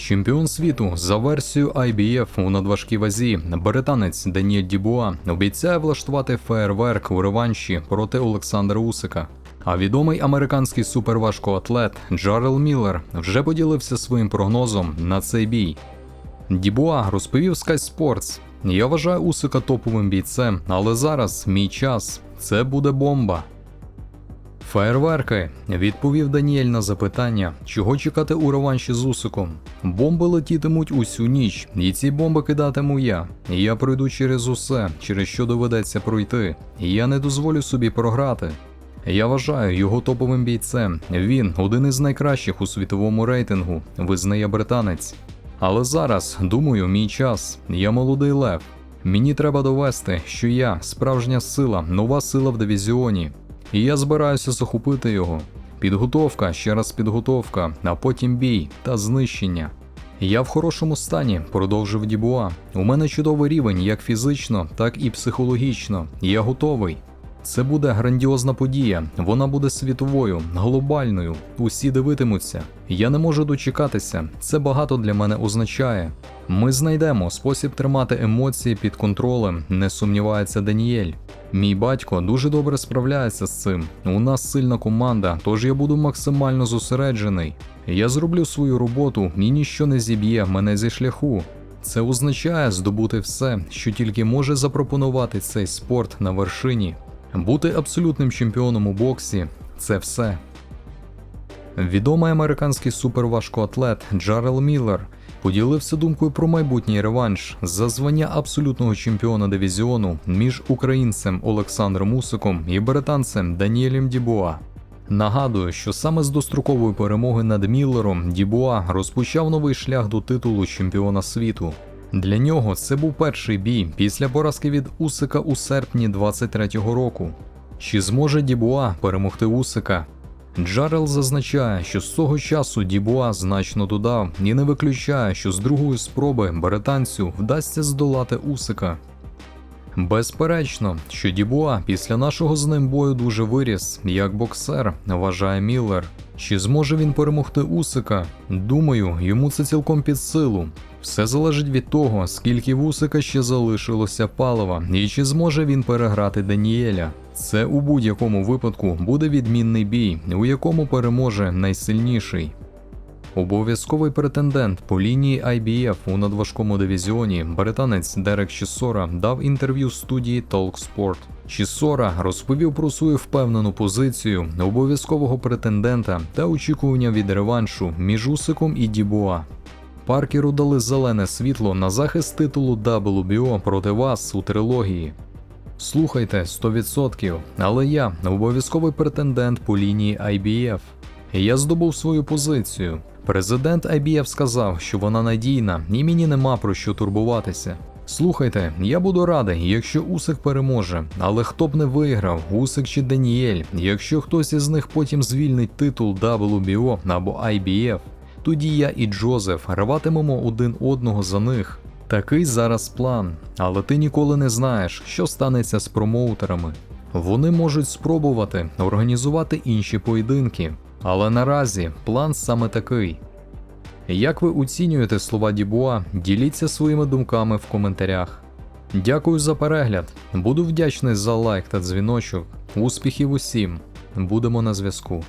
Чемпіон світу за версією IBF у надважкій вазі, британець Даніель Дібуа обіцяє влаштувати феєрверк у реванші проти Олександра Усика. А відомий американський суперважкоатлет Джарел Міллер вже поділився своїм прогнозом на цей бій. Дібуа розповів Sky Sports. Я вважаю Усика топовим бійцем, але зараз мій час. Це буде бомба. Фейерверки, відповів Даніель на запитання, чого чекати у реванші з Усиком. Бомби летітимуть усю ніч, і ці бомби кидатиму я. Я пройду через усе, через що доведеться пройти. Я не дозволю собі програти. Я вважаю його топовим бійцем. Він один із найкращих у світовому рейтингу, визнає британець. Але зараз, думаю, мій час. Я молодий лев. Мені треба довести, що я справжня сила, нова сила в дивізіоні. І я збираюся захопити його. Підготовка, ще раз підготовка, а потім бій та знищення. Я в хорошому стані, продовжив Дібуа. У мене чудовий рівень як фізично, так і психологічно. Я готовий. Це буде грандіозна подія, вона буде світовою, глобальною. Усі дивитимуться. Я не можу дочекатися. Це багато для мене означає. Ми знайдемо спосіб тримати емоції під контролем, не сумнівається Даніель. Мій батько дуже добре справляється з цим. У нас сильна команда, тож я буду максимально зосереджений. Я зроблю свою роботу і ніщо не зіб'є мене зі шляху. Це означає здобути все, що тільки може запропонувати цей спорт на вершині. Бути абсолютним чемпіоном у боксі це все. Відомий американський суперважкоатлет Джарел Міллер поділився думкою про майбутній реванш за звання абсолютного чемпіона дивізіону між українцем Олександром Усиком і британцем Даніелем Дібуа. Нагадую, що саме з дострокової перемоги над Міллером Дібуа розпочав новий шлях до титулу чемпіона світу. Для нього це був перший бій після поразки від Усика у серпні 23-го року. Чи зможе Дібуа перемогти Усика? Джарел зазначає, що з того часу Дібуа значно додав і не виключає, що з другої спроби британцю вдасться здолати Усика. Безперечно, що Дібуа після нашого з ним бою дуже виріс, як боксер, вважає Міллер. Чи зможе він перемогти Усика? Думаю, йому це цілком під силу. Все залежить від того, скільки в Усика ще залишилося палива, і чи зможе він переграти Даніеля. Це у будь-якому випадку буде відмінний бій, у якому переможе найсильніший. Обов'язковий претендент по лінії IBF у надважкому дивізіоні британець Дерек Чісора дав інтерв'ю студії Talksport. Чісора розповів про свою впевнену позицію обов'язкового претендента та очікування від реваншу між Усиком і Дібуа. Паркеру дали зелене світло на захист титулу WBO проти вас у трилогії. Слухайте 100%, але я обов'язковий претендент по лінії IBF. Я здобув свою позицію. Президент IBF сказав, що вона надійна, і мені нема про що турбуватися. Слухайте, я буду радий, якщо Усик переможе, але хто б не виграв, Усик чи Даніель, якщо хтось із них потім звільнить титул WBO або IBF, тоді я і Джозеф рватимемо один одного за них. Такий зараз план, але ти ніколи не знаєш, що станеться з промоутерами. Вони можуть спробувати організувати інші поєдинки, але наразі план саме такий. Як ви оцінюєте слова Дібуа, діліться своїми думками в коментарях. Дякую за перегляд. Буду вдячний за лайк та дзвіночок. Успіхів усім! Будемо на зв'язку.